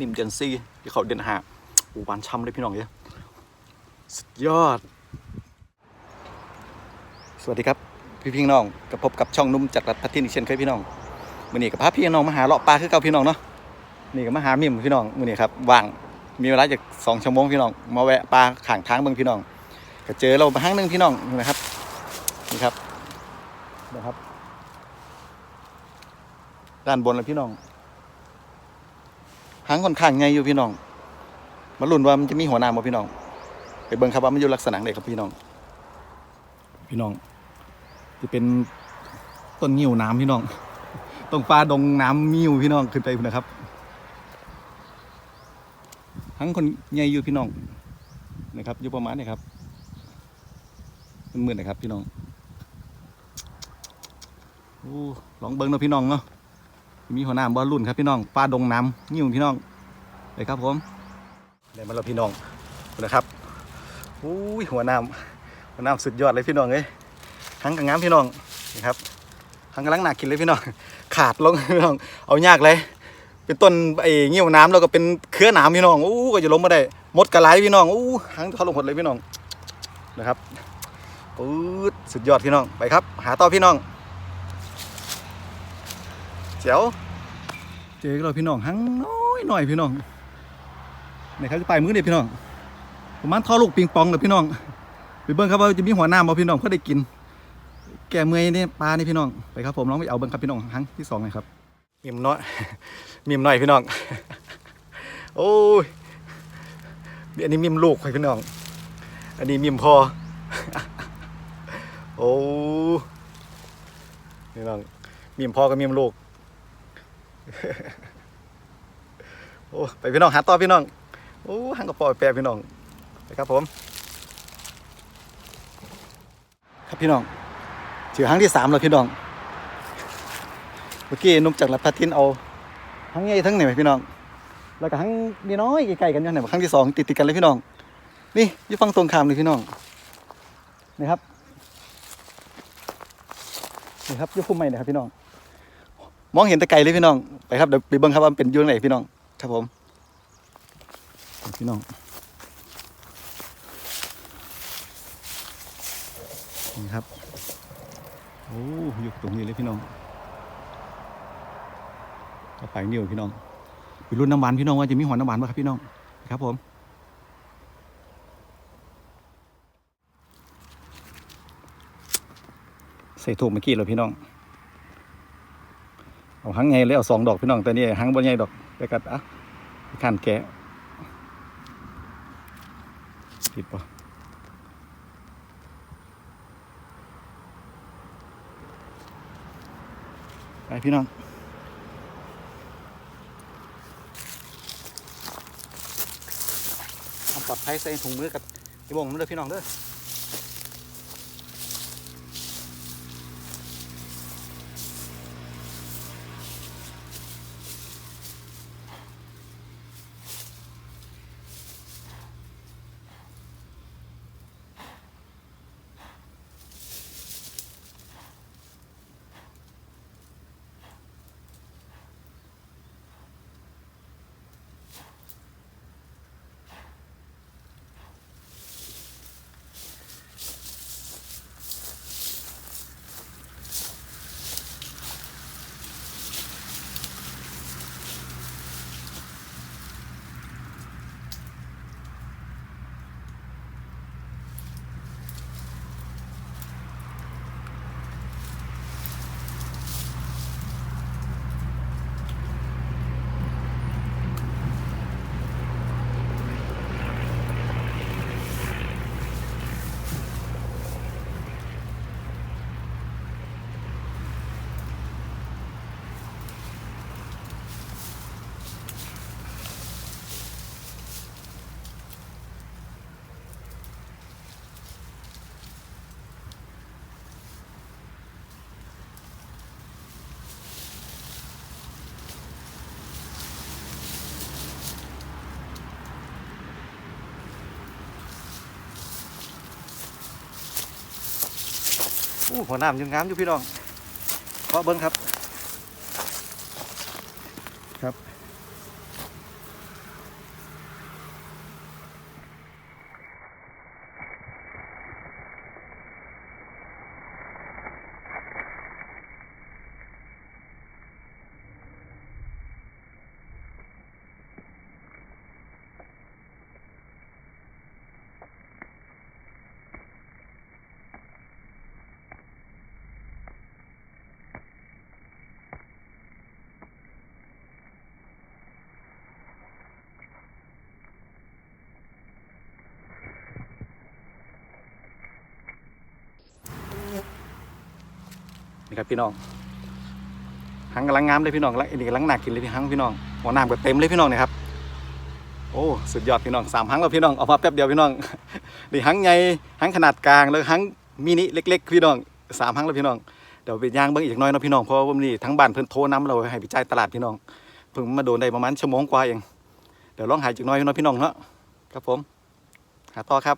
นิ่มเจนซี่ที่เขาเดินหาอูบานช้ำเลยพี่น้องเนี่ยสุดยอด สวัสดีครับ พี่พี่น้องกับพบกับช่องนุ่มจากรัฐพัทินอีกเช่นเคยพี่น้องมือนี้กับพาพี่น้องมาหาเลาะปลาคือเก่าพี่น้องเนาะนี่ก็มาหามิมพี่น้องมือนี้ครับว่างมีเวลาจากสองชั่วโมงพี่น้องมาแวะปลาข้างทางเบิ่งพี่น้องก็เจอเรามาห้างหนึงพี่น้องนะครับนี่ครับนะครับ ด้านบนเลยพี่น้อง หางค่อนข้างใหญ่อยู่พี่น้องมาลุ้นว่ามันจะมีหัวหน้าบ่พี่น้อง ไปเบิ่งครับว่ามันอยู่ลักษณะไหนครับพี่น้อง พี่น้องจะเป็นต้นงิ้วน้ำพี่น้องตรงฟ้าดงน้ำมิวพี่น้องขึ้นไปพุ่นนะครับทั้งคนใหญ่อยู่พี่น้องนะครับอยู่ประมาณนี้ครับเป็นหมื่นนะครับ พี่น้องโอ้ลองเบิ้งเนาะพี่น้องเนาะ มีหัวหน้าบอลลุ่นครับพี่น้องฟ้าดงน้ำงิ้วพี่น้องเลยครับผมได้มาแล้วพี่น้องนะครับอุ้ยหัวน้ำหัวน้ำสุดยอดเลยพี่น้องเอ้ยทั้งกับงามพี่น้องนะครับทั้งกำลังหนักกินเลยพี่น้องขาดลงพี่น้องเอายากเลย เป็นต้นไอ้เงี้ยวน้ำแล้วก็เป็นเครือหนามพี่น้องอู้ก็จะล้มมาได้มดกระไรพี่น้องอู้ทั้งเขาลงหมดเลยพี่น้องนะครับปื๊ดสุดยอดพี่น้องไปครับ หาต่อพี่น้อง เจ๋วเจอเราพี่น้องทั้งน้อยหน่อยพี่น้องไหนครับจะไปมือเดียพี่น้องประมาณท่อลูกปิงปองเลยพี่น้องไปเบิ้งครับว่าจะมีหัวหน้าบ่พี่น้องเพื่อได้กิน แก่เมื่อยเนี่ยปลานี่พี่น้องไปครับผมลองไปเอาเบิ้งครับพี่น้องครั้งที่สองเลยครับมีมน้อยมีมน้อยพี่น้องโอ้ยอันนี้มีมลูกพี่น้อง อันนี้มีมพอโอ้พี่น้องมีมพ่อกับมีมลูก โอ้ไปพี่น้องหาต่อพี่น้องโอ้หังกระป๋อแปรพี่น้องไปครับผม ครับพี่น้องถือครั้งที่สามแล้วพี่น้องเมื่อกี้นุ่มจากรัฐพัทินเอาทั้งใหญ่ทั้งเหนี่ยพี่น้อง แล้วก็ทั้งนี่น้อยใกล้ๆกันอยู่เนี่ยครั้งที่สองติดๆกันเลยพี่น้อง นี่ยู่ฟังตรงข้ามเลยพี่น้องนี่ครับนี่ครับยู่พุ่มไม้นะครับพี่น้อง มองเห็นแต่ไกลเลยพี่น้องไปครับเดี๋ยวไปเบิ่งครับว่ามันเป็นยูตรงไหนพี่น้องครับผมพี่น้องนี่ครับโอ้อยู่ตรงนี้เลยพี่น้องก็ไปนี่พี่น้องไปรุ่นน้ำหวานพี่น้องว่าจะมีหัวน้ำหวานป่ะครับพี่น้องครับผมใส่ถูกเมื่อกี้เลยพี่น้อง เอาหังไงเลยเอาสองดอกพี่น้องแต่นี่หังบนใหญ่ดอกแต่กัดอะขันแกะผิดป่ะไปพี่น้องเอาปลอดภัยใส่ถุงมือกับไอ้บงนั่นเลยพี่น้องเด้อ อู้หัวน้ำยังงามอยู่พี่น้องขอเบิ้งครับ นี่ครับพี่น้องหังกำลังงามเลยพี่น้องแล้วอันนี้กำลังหนักกินเลยพี่หังพี่น้องหัวน้ำก็เต็มเลยพี่น้องเนี่ยครับโอ้สุดยอดพี่น้องสามหังแล้วพี่น้องเอามาแป๊บเดียวพี่น้องนี่หังใหญ่หังขนาดกลางแล้วหังมินิเล็ก ๆ พี่น้องสามหังแล้วพี่น้องเดี๋ยวไปย่างเบิ้งอีกหน้อยนะพี่น้องเพราะว่าวันนี้ทั้งบ้านเพิ่นโทรน้ำเราให้ไปจ่ายตลาดพี่น้องเพิ่งมาโดนได้ประมาณชั่วโมงกว่าเองเดี๋ยวลองหายจากหน้อยนะพี่น้องเนาะครับผม หาต่อครับ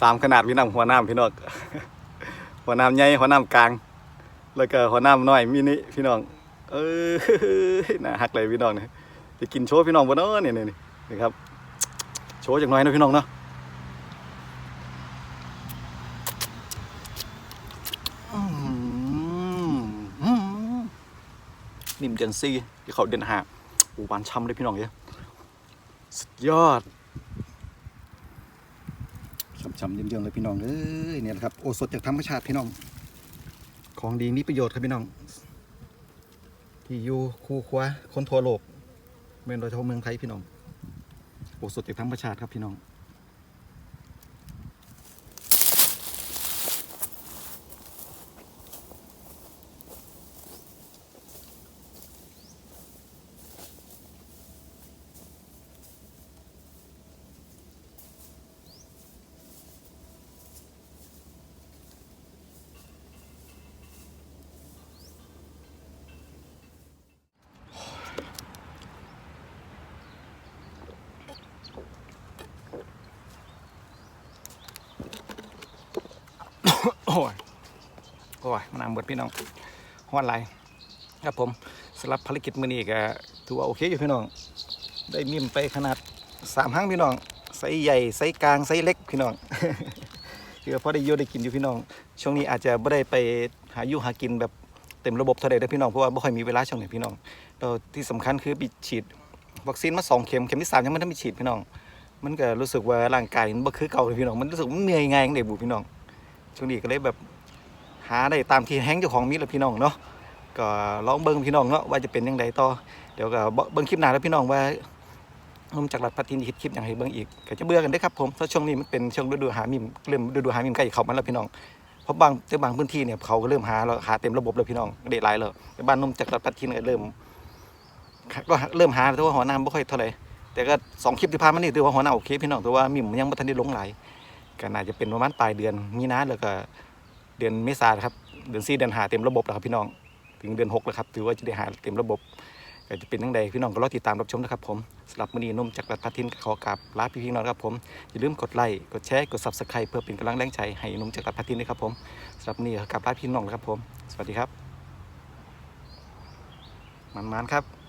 สามขนาดพี่น้องหัวน้ำพี่น้องหัวน้ำใหญ่หัวน้ำกลาง แล้วก็หัวน้ำน้อยมินิพี่น้อง เออน่าฮักเลยพี่น้องเนี่ยจะกินโชว์พี่น้องบ่เนาะนี่นี่นี่นี่ครับ โชว์จากน้อยนะพี่น้องเนาะนิ่มเจนซี่ที่เขาเดินหาอูหวานช่ำเลยพี่น้องเอ้ยสุดยอด ช้ำๆเยี่ยมๆเลยพี่น้องเอ้ยเนี่ยแหละครับโอสดจากธรรมชาติพี่น้อง ของดีมีประโยชน์ครับพี่น้อง ที่อยู่คู่คว้าคนทั่วโลกเมืองโดยเฉพาะเมืองไทยพี่น้องโอสดจากธรรมชาติครับพี่น้อง อ้ยโอ้ยมันน้ำเบิดพี่น้องฮอดไหลครับผมสำหรับภารกิจมื้อนี้ก็ถือว่าโอเคอยู่พี่น้อง ได้มิมไปขนาดสามห้างพี่น้องไซส์ใหญ่ไซส์กลางไซส์เล็กพี่น้องคือพอได้อยูได้กินอยู่พี่น้อง ช่วงนี้อาจจะไม่ได้ไปหาอยู่หากินแบบเต็มระบบเท่าใดเด้อพี่น้องเพราะว่าไม่ค่อยมีเวลาช่วงนี้พี่น้องแล้วที่สำคัญคือปิดฉีดวัคซีนมาสองเข็มเข็มที่สามยังไม่ได้ไปฉีดพี่น้อง มันก็รู้สึกว่าร่างกายมันบ่คือเก่าเลยพี่น้องมันรู้สึกมันเหนื่อยง่ายจังไดบุพี่น้อง ช่วงนี้ก็เลยแบบหาได้ตามที่แห้งเจ้าของมีแล้วพี่น้องเนาะก็ลองเบิ่งพี่น้องเนาะว่าจะเป็นยังไงต่อเดี๋ยวก็เบิ่งคลิปหน้าแล้วพี่น้องว่านุ่มจากรัฐพัทินคิดคลิปอย่างไรเบิ่งอีกก็จะเบื่อกันได้ครับผมเพราะช่วงนี้มันเป็นช่วงฤดูหามิมเริ่มฤดูหามิมใกล้เขามาแล้วพี่น้องเพราะบางแต่บางพื้นที่เนี่ยเขาก็เริ่มหาแล้วหาเต็มระบบแล้วพี่น้องเด็ดหลายแล้วแต่บ้านนุ่มจากรัฐพัทินก็เริ่มก็เริ่มหาแต่ว่าหัวหน้าไม่ค่อยเท่าไหร่แต่ก็สองคลิปที่ผ่านมานี่ถือว่าหัวหน้าโอเคพี่น้องแต่ว่ามิมยังไม่ทันได้ลงหล ก็น่าจะเป็นประมาณปลายเดือนมีนาแล้วก็เดือนเมษาครับ เดือนสี่เดือนหาเต็มระบบแล้วครับพี่น้อง ถึงเดือนหกแล้วครับ ถือว่าจะได้หาเต็มระบบก็จะเป็นยังไงพี่น้องก็รอติดตามรับชมนะครับผมสำหรับมือนีนุ่มจากรัฐพัทินขอกราบลาพี่พี่น้องครับผม อย่าลืมกดไลค์ กดแชร์ กดซับสไครต์เพื่อเป็นกำลังแรงใจให้นุ่มจากรัฐพัทินด้วยครับผมสำหรับมือนี้ขอกราบลาพี่น้องนะครับผม สวัสดีครับ มันๆครับ